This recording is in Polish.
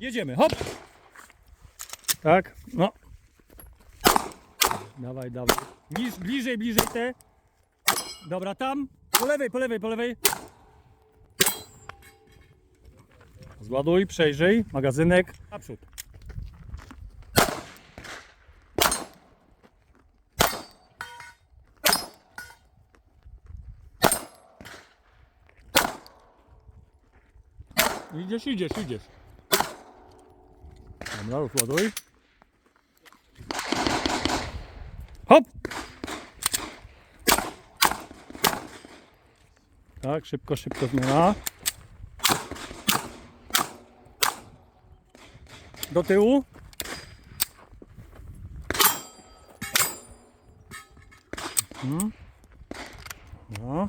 Jedziemy, hop! Tak, no. Dawaj, dawaj. Bliż, bliżej, bliżej te. Dobra, tam. Po lewej, po lewej, po lewej. Zładuj, przejrzyj. Magazynek. Naprzód. Idziesz, idziesz, idziesz. Dobra, już ładuj. Hop! Tak, szybko, szybko zmiana. Do tyłu. Mhm. No.